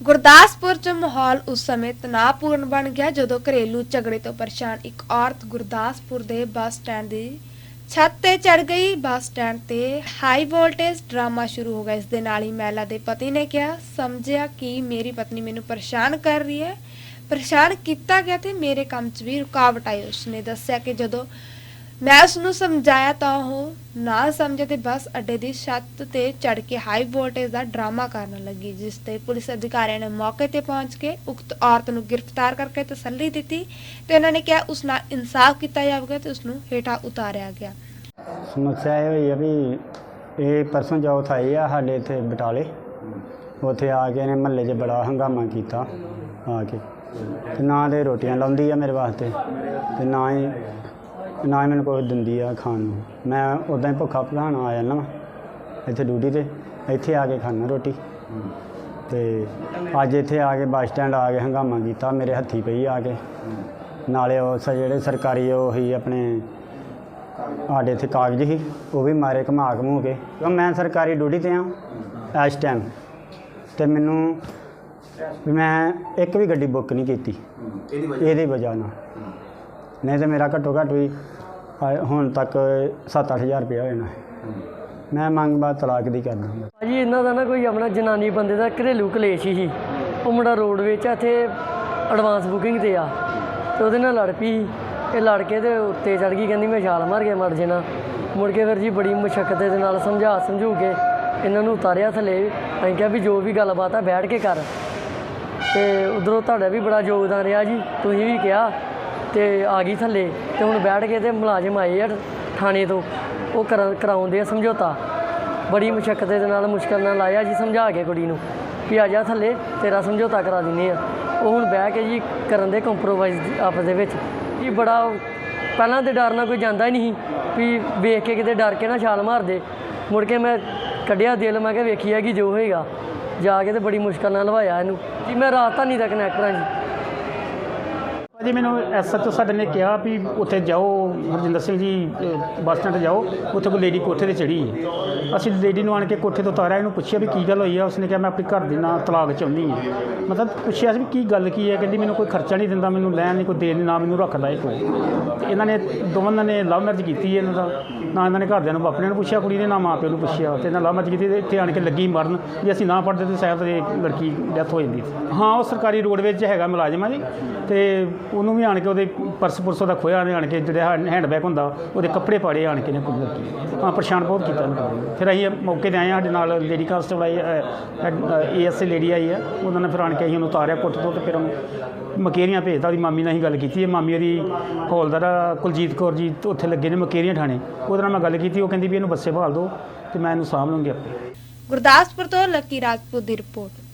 ਗੁਰਦਾਸਪੁਰ 'ਚ ਮਾਹੌਲ ਉਸ ਸਮੇਂ ਤਣਾਅਪੂਰਨ ਬਣ ਗਿਆ ਜਦੋਂ ਘਰੇਲੂ ਝਗੜੇ ਤੋਂ ਪਰੇਸ਼ਾਨ ਇੱਕ ਔਰਤ ਗੁਰਦਾਸਪੁਰ ਦੇ ਬੱਸ ਸਟੈਂਡ ਦੀ ਛੱਤ ਤੇ ਚੜ ਗਈ। ਬੱਸ ਸਟੈਂਡ ਤੇ ਹਾਈ ਵੋਲਟੇਜ ਡਰਾਮਾ ਸ਼ੁਰੂ ਹੋ ਗਿਆ। ਇਸ ਦੇ ਨਾਲ ਹੀ ਮਹਿਲਾ ਦੇ ਪਤੀ ਨੇ ਕਿਹਾ, ਸਮਝਿਆ ਕਿ ਮੇਰੀ ਪਤਨੀ ਮੈਨੂੰ ਪਰੇਸ਼ਾਨ ਕਰ ਰਹੀ ਹੈ। ਪਰੇਸ਼ਾਨ ਕੀਤਾ ਗਿਆ ਤੇ ਮੇਰੇ ਕੰਮ 'ਚ ਵੀ ਰੁਕਾਵਟ ਆਈ। ਉਸਨੇ ਦੱਸਿਆ ਕਿ ਜਦੋਂ ਮੈਂ ਉਸ ਨੂੰ ਸਮਝਾਇਆ ਤਾਂ ਉਹ ਨਾ ਸਮਝੇ ਤੇ ਬੱਸ ਅੱਡੇ ਦੀ ਛੱਤ ਤੇ ਚੜ ਕੇ ਹਾਈ ਵੋਲਟੇਜ ਦਾ ਡਰਾਮਾ ਕਰਨ ਲੱਗੀ, ਜਿਸ ਤੇ ਪੁਲਿਸ ਅਧਿਕਾਰੀਆਂ ਨੇ ਮੌਕੇ ਤੇ ਪਹੁੰਚ ਕੇ ਉਕਤ ਔਰਤ ਨੂੰ ਗ੍ਰਿਫਤਾਰ ਕਰਕੇ ਤਸੱਲੀ ਦਿੱਤੀ ਤੇ ਉਹਨਾਂ ਨੇ ਕਿਹਾ ਉਸ ਨਾਲ ਇਨਸਾਫ ਕੀਤਾ ਜਾਵੇਗਾ ਤੇ ਉਸ ਨੂੰ ਹੇਠਾਂ ਉਤਾਰਿਆ ਗਿਆ। ਸਮੱਸਿਆ ਇਹ ਹੋਈ ਆ ਵੀ ਇਹ ਪਰਸੋਂ ਚੌਥ ਆਈ ਆ ਸਾਡੇ ਇੱਥੇ ਬਟਾਲੇ। ਉੱਥੇ ਆ ਕੇ ਇਹਨੇ ਮਹੱਲੇ 'ਚ ਬੜਾ ਹੰਗਾਮਾ ਕੀਤਾ ਆ ਕੇ। ਤੇ ਨਾ ਦੇ ਰੋਟੀਆਂ ਲਾਉਂਦੀ ਆ ਮੇਰੇ ਵਾਸਤੇ ਤੇ ਨਾ ਹੀ ਨਾ ਹੀ ਮੈਨੂੰ ਕੁਛ ਦਿੰਦੀ ਆ ਖਾਣ ਨੂੰ। ਮੈਂ ਉਦਾਂ ਹੀ ਭੁੱਖਾ ਭਲਾਣ ਆ ਜਾਂਦਾ ਵਾਂ ਇੱਥੇ ਡਿਊਟੀ ਤੇ ਇੱਥੇ ਆ ਕੇ ਖਾਣਾ ਰੋਟੀ। ਤੇ ਅੱਜ ਇੱਥੇ ਆ ਕੇ ਬੱਸ ਸਟੈਂਡ ਆ ਕੇ ਹੰਗਾਮਾ ਕੀਤਾ ਮੇਰੇ ਹੱਥੀ ਪਈ ਆ ਕੇ। ਨਾਲੇ ਉਹ ਸ- ਜਿਹੜੇ ਸਰਕਾਰੀ ਉਹ ਹੀ ਆਪਣੇ ਸਾਡੇ ਇੱਥੇ ਕਾਗਜ਼ ਸੀ ਉਹ ਵੀ ਮਾਰੇ ਘੁਮਾ ਘਮੂ ਕੇ। ਕਿਉਂ ਮੈਂ ਸਰਕਾਰੀ ਡਿਊਟੀ ਤੇ ਆ ਇਸ ਟਾਈਮ ਤੇ ਮੈਨੂੰ ਵੀ ਮੈਂ ਇੱਕ ਵੀ ਗੱਡੀ ਬੁੱਕ ਨਹੀਂ ਕੀਤੀ। ਇਹਦੀ ਵਜ੍ਹਾ ਨਾਲ। ਨਹੀਂ ਤੇ ਮੇਰਾ ਘੱਟੋ ਘੱਟ ਵੀ ਹੁਣ ਤੱਕ 7-8000 ਰੁਪਇਆ ਹੋ ਜਾਣਾ ਮੈਂ ਮੰਗ ਬਾਅਦ ਤਲਾਕ ਦੀ ਕਰਦਾ ਭਾਜੀ, ਇਹਨਾਂ ਦਾ ਨਾ ਕੋਈ ਆਪਣਾ ਜਨਾਨੀ ਬੰਦੇ ਦਾ ਘਰੇਲੂ ਕਲੇਸ਼ ਹੀ। ਉਹ ਮੁੰਡਾ ਰੋਡ ਵਿੱਚ ਇੱਥੇ ਐਡਵਾਂਸ ਬੁਕਿੰਗ ਤੇ ਆ। ਤੇ ਉਹਦੇ ਨਾਲ ਲੜ ਪਈ। ਇਹ ਲੜ ਕੇ ਤੇ ਉੱਤੇ ਚੜ ਗਈ, ਕਹਿੰਦੀ ਮੈਂ ਛਾਲ ਮਾਰ ਕੇ ਮਰ ਜਾਣਾ। ਮੁੜ ਕੇ ਫਿਰ ਜੀ ਬੜੀ ਮੁਸ਼ਕਲ ਦੇ ਨਾਲ ਸਮਝਾ ਸਮਝੂ ਕੇ ਇਹਨਾਂ ਨੂੰ ਉਤਾਰਿਆ ਥੱਲੇ। ਅਸੀਂ ਕਿਹਾ ਵੀ ਜੋ ਵੀ ਗੱਲਬਾਤ ਆ, ਬੈਠ ਕੇ ਕਰ। ਤੇ ਉਧਰੋਂ ਤੁਹਾਡਾ ਵੀ ਬੜਾ ਯੋਗਦਾਨ ਰਿਹਾ ਜੀ। ਤੁਸੀਂ ਵੀ ਕਿਹਾ। ਤੇ ਆ ਗਈ ਥੱਲੇ ਤੇ ਹੁਣ ਬੈਠ ਕੇ ਤੇ ਮੁਲਾਜ਼ਮ ਆਏ ਆ ਥਾਣੇ ਤੋਂ। ਉਹ ਕਰਾ- ਕਰਾਉਂਦੇ ਆ ਸਮਝੌਤਾ। ਬੜੀ ਮੁਸ਼ਕਲ ਦੇ ਨਾਲ ਮੁਸ਼ਕਲ ਨਾਲ ਆਇਆ ਜੀ ਸਮਝਾ ਕੇ ਕੁੜੀ ਨੂੰ ਵੀ ਆ ਜਾ ਥੱਲੇ, ਤੇਰਾ ਸਮਝੌਤਾ ਕਰਾ ਦਿੰਨੇ ਆ। ਉਹ ਹੁਣ ਬਹਿ ਕੇ ਜੀ ਕਰਨ ਦੇ ਕੰਪਰੋਮਾਈਜ਼ ਆਪਸ ਦੇ ਵਿੱਚ। ਜੀ ਬੜਾ ਪਹਿਲਾਂ ਤੇ ਡਰ ਨਾਲ ਕੋਈ ਜਾਂਦਾ ਹੀ ਨਹੀਂ ਸੀ ਵੀ ਵੇਖ ਕੇ ਕਿਤੇ ਡਰ ਕੇ ਨਾ ਛਾਲ ਮਾਰ ਦੇ। ਮੁੜ ਕੇ ਮੈਂ ਕੱਢਿਆ ਦਿਲ, ਮੈਂ ਕਿਹਾ ਵੇਖੀ ਹੈਗੀ ਜੋ ਹੋਏਗਾ। ਜਾ ਕੇ ਤੇ ਬੜੀ ਮੁਸ਼ਕਲ ਨਾਲ ਲਵਾਇਆ ਇਹਨੂੰ। ਜੀ ਮੈਂ ਰਾਜਧਾਨੀ ਦਾ ਕਨੈਕਟਰ ਹਾਂ ਜੀ। ਜੀ ਮੈਨੂੰ ਐਸਐਚਓ ਸਾਡੇ ਨੇ ਕਿਹਾ ਵੀ ਉੱਥੇ ਜਾਓ ਹਰਜਿੰਦਰ ਸਿੰਘ ਜੀ ਅਹ, ਬੱਸ ਸਟੈਂਡ ਜਾਓ ਉੱਥੇ ਕੋਈ ਲੇਡੀ ਕੋਠੇ ਤੇ ਚੜੀ ਹੈ। ਅਸੀਂ ਲੇਡੀ ਨੂੰ ਆਣ ਕੇ ਕੋਠੇ ਤੋਂ ਉਤਾਰਿਆ ਇਹਨੂੰ ਪੁੱਛਿਆ ਵੀ ਕੀ ਗੱਲ ਹੋਈ ਆ ਉਸਨੇ ਕਿਹਾ ਮੈਂ ਆਪਣੀ ਘਰ ਦੀ ਨਾਲ ਤਲਾਕ ਚਾਹੁੰਦੀ ਹਾਂ। ਮਤਲਬ ਪੁੱਛਿਆ ਸੀ ਵੀ ਕੀ ਗੱਲ ਕੀ ਹੈ ਕਹਿੰਦੀ ਮੈਨੂੰ ਕੋਈ ਖਰਚਾ ਨਹੀਂ ਦਿੰਦਾ ਮੈਨੂੰ ਲੈਣ ਨਹੀਂ ਕੋਈ ਦੇਣ ਨਹੀਂ ਨਾ ਮੈਨੂੰ ਰੱਖਦਾ ਇਹ ਕੋਈ। ਤੇ ਇਹਨਾਂ ਨੇ ਦੋਵਾਂ ਨੇ ਲਵ ਮੈਰਿਜ ਕੀਤੀ ਹੈ ਇਹਨਾਂ ਦਾ। ਨਾ ਇਹਨਾਂ ਨੇ ਘਰਦਿਆਂ ਨੂੰ ਆਪਣਿਆਂ ਨੂੰ ਪੁੱਛਿਆ ਕੁੜੀ ਨੇ ਨਾ ਮਾਂ ਪਿਓ ਨੂੰ ਪੁੱਛਿਆ। ਤੇ ਇਹਨਾਂ ਲਵ ਮੈਰਿਜ ਕੀਤੀ ਤੇ ਇੱਥੇ ਆਣ ਕੇ ਲੱਗੀ ਮਰਨ। ਜੇ ਅਸੀਂ ਨਾ ਪੜਦੇ ਤੇ ਸ਼ਾਇਦ ਇਹ ਲੜਕੀ ਡੈਥ ਹੋ ਜਾਂਦੀ। ਹਾਂ ਉਹ ਸਰਕਾਰੀ ਰੋਡਵੇਜ 'ਚ ਹੈਗਾ ਮੁਲਾਜ਼ਮ ਆ ਜੀ। ਤੇ ਉਹਨੂੰ ਵੀ ਆਣ ਕੇ ਉਹਦੇ ਪਰਸ ਪੁਰਸ ਦਾ ਖੋਇਆ ਨੇ ਆਣ ਕੇ ਜਿਹੜਾ ਹੈਂਡਬੈਗ ਹੁੰਦਾ, ਉਹਦੇ ਕੱਪੜੇ ਪਾੜੇ ਆਣ ਕੇ ਨੇ ਕੁੜੀ ਹਾਂ, ਪਰੇਸ਼ਾਨ ਬਹੁਤ ਕੀਤਾ ਉਹਨੂੰ। ਫਿਰ ਅਸੀਂ ਮੌਕੇ ਤੇ ਆਏ ਹਾਂ, ਸਾਡੇ ਨਾਲ ਲੇਡੀ ਕਾਂਸਟੇਬਲ ਆਈ ਏਐਸਏ ਲੇਡੀ ਆਈ ਆ ਉਹਨਾਂ ਨੇ ਫਿਰ ਆਣ ਕੇ ਅਸੀਂ ਉਹਨੂੰ ਉਤਾਰਿਆ ਕੁੱਟ ਤੋਂ ਤੇ ਫਿਰ ਉਹਨੂੰ ਮਕੇਰੀਆਂ ਭੇਜਤਾ, ਉਹਦੀ ਮਾਮੀ ਨਾਲ ਅਸੀਂ ਗੱਲ ਕੀਤੀ ਹੈ। ਮਾਮੀ ਉਹਦੀ ਹੌਲਦਾਰ ਕੁਲਜੀਤ ਕੌਰ ਜੀ, ਉੱਥੇ ਲੱਗੇ ਨੇ ਮਕੇਰੀਆਂ ਥਾਣੇ ਉਹਦੇ ਨਾਲ ਮੈਂ ਗੱਲ ਕੀਤੀ, ਉਹ ਕਹਿੰਦੀ ਵੀ ਇਹਨੂੰ ਬੱਸੇ ਭਾਲ ਦਿਓ ਤੇ ਮੈਂ ਇਹਨੂੰ ਸਾਂਭ ਲਵਾਂਗੀ ਆਪੇ। ਗੁਰਦਾਸਪੁਰ ਤੋਂ ਲੱਕੀ ਰਾਜਪੂਤ ਦੀ ਰਿਪੋਰਟ।